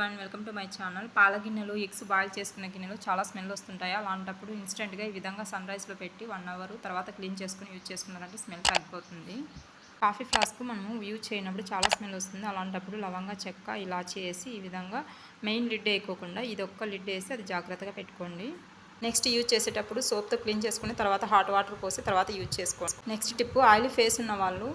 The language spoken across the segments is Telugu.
One welcome to my channel. పాల గిన్నెలు ఎగ్స్ బాయిల్ చేసుకున్న గిన్నెలు చాలా స్మెల్ వస్తుంటాయి. అలాంటప్పుడు ఇన్స్టెంట్గా ఈ విధంగా సన్ రైజ్లో పెట్టి వన్ అవర్ తర్వాత క్లీన్ చేసుకుని యూజ్ చేసుకున్నారంటే స్మెల్ తగ్గిపోతుంది. కాఫీ ఫ్లాస్క్ మనము యూజ్ చేయనప్పుడు చాలా స్మెల్ వస్తుంది. అలాంటప్పుడు లవంగా చెక్క ఇలాచి వేసి ఈ విధంగా మెయిన్ లిడ్ వేయకోకుండా ఇది ఒక్క లిడ్ వేసి అది జాగ్రత్తగా పెట్టుకోండి. నెక్స్ట్ యూజ్ చేసేటప్పుడు సోప్తో క్లీన్ చేసుకుని తర్వాత హాట్ వాటర్ పోసి తర్వాత యూజ్ చేసుకోండి. నెక్స్ట్ టిప్ ఆయిల్ ఫేస్ ఉన్న వాళ్ళు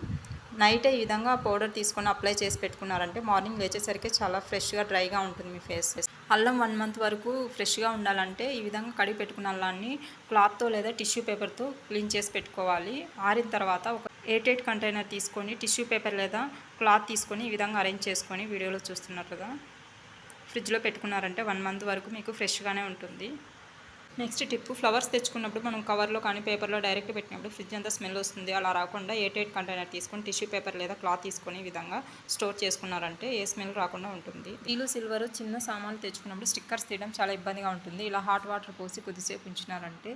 నైట్ ఈ విధంగా పౌడర్ తీసుకొని అప్లై చేసి పెట్టుకున్నారంటే మార్నింగ్ లేచేసరికి చాలా ఫ్రెష్గా డ్రైగా ఉంటుంది మీ ఫేస్. అల్లం వన్ మంత్ వరకు ఫ్రెష్గా ఉండాలంటే ఈ విధంగా కడిగి పెట్టుకున్న అల్లాన్ని క్లాత్తో లేదా టిష్యూ పేపర్తో క్లీన్ చేసి పెట్టుకోవాలి. ఆరిన తర్వాత ఒక ఎయిట్ ఎయిట్ కంటైనర్ తీసుకొని టిష్యూ పేపర్ లేదా క్లాత్ తీసుకొని ఈ విధంగా అరేంజ్ చేసుకొని వీడియోలో చూస్తున్నట్లుగా ఫ్రిడ్జ్లో పెట్టుకున్నారంటే వన్ మంత్ వరకు మీకు ఫ్రెష్గానే ఉంటుంది. నెక్స్ట్ టిప్ ఫ్లవర్స్ తెచ్చుకున్నప్పుడు మనం కవర్లో కానీ పేపర్లో డైరెక్ట్ పెట్టినప్పుడు ఫ్రిడ్జ్ అంతా స్మెల్ వస్తుంది. అలా రాకుండా ఏ ఎయిట్ కంటైనర్ తీసుకొని టిష్యూ పేపర్ లేదా క్లాత్ తీసుకొని విధంగా స్టోర్ చేసుకున్నారంటే ఏ స్మెల్ రాకుండా ఉంటుంది. నీళ్ళు సిల్వర్ చిన్న సామాన్లు తెచ్చుకున్నప్పుడు స్టిక్కర్స్ తీయడం చాలా ఇబ్బందిగా ఉంటుంది. ఇలా హాట్ వాటర్ పోసి కొద్దిసేపు ఉంచినారంటే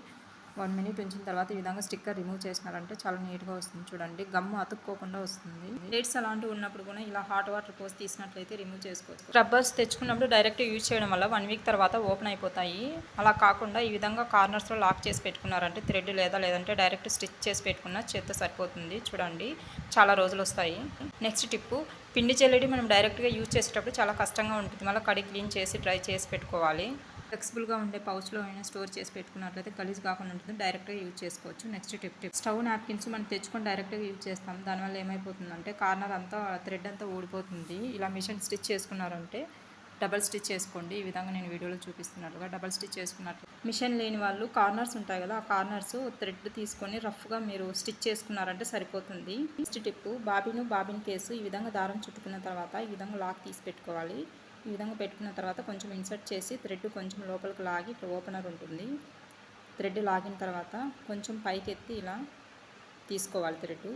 వన్ మినిట్ ఉంచిన తర్వాత ఈ విధంగా స్టిక్కర్ రిమూవ్ చేసినారంటే చాలా నీట్గా వస్తుంది. చూడండి గమ్ము అతుక్కోకుండా వస్తుంది. ప్లేట్స్ అలాంటివి ఉన్నప్పుడు కూడా ఇలా హాట్ వాటర్ పోసి తీసినట్లయితే రిమూవ్ చేసుకోవచ్చు. రబ్బర్స్ తెచ్చుకున్నప్పుడు డైరెక్ట్ యూజ్ చేయడం వల్ల వన్ వీక్ తర్వాత ఓపెన్ అయిపోతాయి. అలా కాకుండా ఈ విధంగా కార్నర్స్లో లాక్ చేసి పెట్టుకున్నారంటే థ్రెడ్ లేదా లేదంటే డైరెక్ట్ స్టిచ్ చేసి పెట్టుకున్న చేత్తో సరిపోతుంది. చూడండి చాలా రోజులు వస్తాయి. నెక్స్ట్ టిప్పు పిండి జల్లెడి మనం డైరెక్ట్గా యూజ్ చేసేటప్పుడు చాలా కష్టంగా ఉంటుంది. మళ్ళీ కడి క్లీన్ చేసి డ్రై చేసి పెట్టుకోవాలి. ఫ్లెక్సిబుల్గా ఉండే పౌచ్లో అయినా స్టోర్ చేసి పెట్టుకున్నట్లయితే గలీజ్ కాకుండా ఉంటుంది. డైరెక్ట్గా యూజ్ చేసుకోవచ్చు. Next tip tip. Stove napkins మనం తెచ్చుకొని డైరెక్ట్గా యూజ్ చేస్తాం. దానివల్ల ఏమైపోతుందంటే కార్నర్ అంతా థ్రెడ్ అంతా ఊడిపోతుంది. ఇలా మిషన్ స్టిచ్ చేసుకున్నారంటే డబల్ స్టిచ్ చేసుకోండి. ఈ విధంగా నేను వీడియోలో చూపిస్తున్నట్టుగా డబల్ స్టిచ్ చేసుకున్నట్లు. మిషన్ లేని వాళ్ళు కార్నర్స్ ఉంటాయి కదా ఆ కార్నర్స్ థ్రెడ్ తీసుకొని రఫ్గా మీరు స్టిచ్ చేసుకున్నారంటే సరిపోతుంది. Next tip bobbin bobbin case. ఈ విధంగా దారం చుట్టుకున్న తర్వాత ఈ విధంగా లాక్ తీసి పెట్టుకోవాలి. ఈ విధంగా పెట్టుకున్న తర్వాత కొంచెం ఇన్సర్ట్ చేసి థ్రెడ్ కొంచెం లోపలికి లాగి ఇక్కడ ఓపెనర్ ఉంటుంది. థ్రెడ్ లాగిన తర్వాత కొంచెం పైకి ఎత్తి ఇలా తీసుకోవాలి థ్రెడ్.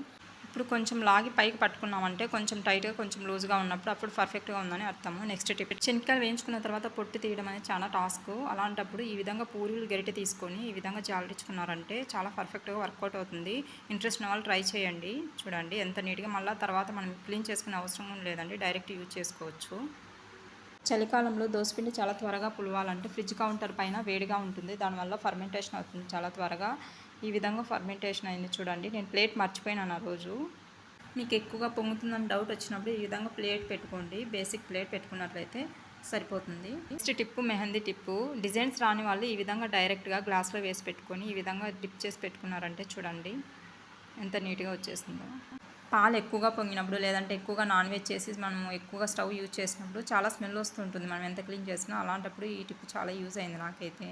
ఇప్పుడు కొంచెం లాగి పైకి పట్టుకున్నామంటే కొంచెం టైట్గా కొంచెం లూజ్గా ఉన్నప్పుడు అప్పుడు పర్ఫెక్ట్గా ఉందని అర్థము. నెక్స్ట్ టిప్ శనక్కాయలు వేయించుకున్న తర్వాత పొట్టు తీయడం అనేది చాలా టాస్క్. అలాంటప్పుడు ఈ విధంగా పూరీలు గరిటె తీసుకొని ఈ విధంగా జాలరించుకున్నారంటే చాలా పర్ఫెక్ట్గా వర్కౌట్ అవుతుంది. ఇంట్రెస్ట్ ఉన్న వాళ్ళు ట్రై చేయండి. చూడండి ఎంత నీట్గా మళ్ళీ తర్వాత మనం క్లీన్ చేసుకునే అవసరం లేదండి డైరెక్ట్ యూజ్ చేసుకోవచ్చు. చలికాలంలో దోసపిండి చాలా త్వరగా పులవాలంటే ఫ్రిడ్జ్ కౌంటర్ పైన వేడిగా ఉంటుంది. దానివల్ల ఫర్మెంటేషన్ అవుతుంది. చాలా త్వరగా ఈ విధంగా ఫర్మెంటేషన్ అయింది చూడండి. నేను ప్లేట్ మర్చిపోయినాను ఆ రోజు. మీకు ఎక్కువగా పొంగుతుందని డౌట్ వచ్చినప్పుడు ఈ విధంగా ప్లేట్ పెట్టుకోండి. బేసిక్ ప్లేట్ పెట్టుకున్నట్లయితే సరిపోతుంది. Next tip mehndi tip. Designs రాని వాళ్ళు ఈ విధంగా డైరెక్ట్గా గ్లాస్లో వేసి పెట్టుకొని ఈ విధంగా డిప్ చేసి పెట్టుకున్నారంటే చూడండి. ఎంత నీట్గా వచ్చేసిందో పాలు ఎక్కువగా పొంగినప్పుడు లేదంటే ఎక్కువగా నాన్ వెజ్ చేసి మనం ఎక్కువగా స్టవ్ యూజ్ చేసినప్పుడు చాలా స్మెల్ వస్తుంటుంది మనం ఎంత క్లీన్ చేసినా. అలాంటప్పుడు ఈ టిప్ చాలా యూజ్ అయింది నాకైతే.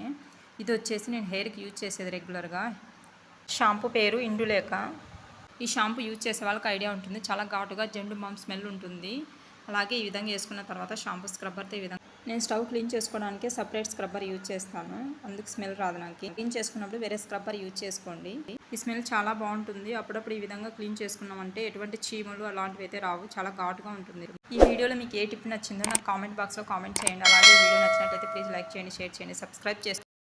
ఇది వచ్చేసి నేను హెయిర్కి యూజ్ చేసేది రెగ్యులర్గా. షాంపూ పేరు ఇండులేక. ఈ షాంపూ యూజ్ చేసే వాళ్ళకి ఐడియా ఉంటుంది. చాలా ఘాటుగా జెండు మామ్ స్మెల్ ఉంటుంది. అలాగే ఈ విధంగా వేసుకున్న తర్వాత షాంపూ స్క్రబ్బర్తో ఈ విధంగా నేను స్టవ్ క్లీన్ చేసుకోవడానికి సపరేట్ స్క్రబ్బర్ యూజ్ చేస్తాను. అందుకు స్మెల్ రాదు నాకు. క్లీన్ చేసుకున్నప్పుడు వేరే స్క్రబ్బర్ యూజ్ చేసుకోండి. ఈ స్మెల్ చాలా బాగుంటుంది. అప్పుడప్పుడు ఈ విధంగా క్లీన్ చేసుకున్నామంటే ఎటువంటి చీమలు అలాంటివి అయితే రావు. చాలా ఘాటుగా ఉంటుంది. ఈ వీడియోలో మీకు ఏ టిప్ నచ్చిందో నాకు కామెంట్ బాక్స్లో కామెంట్ చేయండి. అలాగే వీడియో నచ్చినట్లయితే ప్లీజ్ లైక్ చేయండి షేర్ చేయండి సబ్స్క్రైబ్ చేసుకోండి.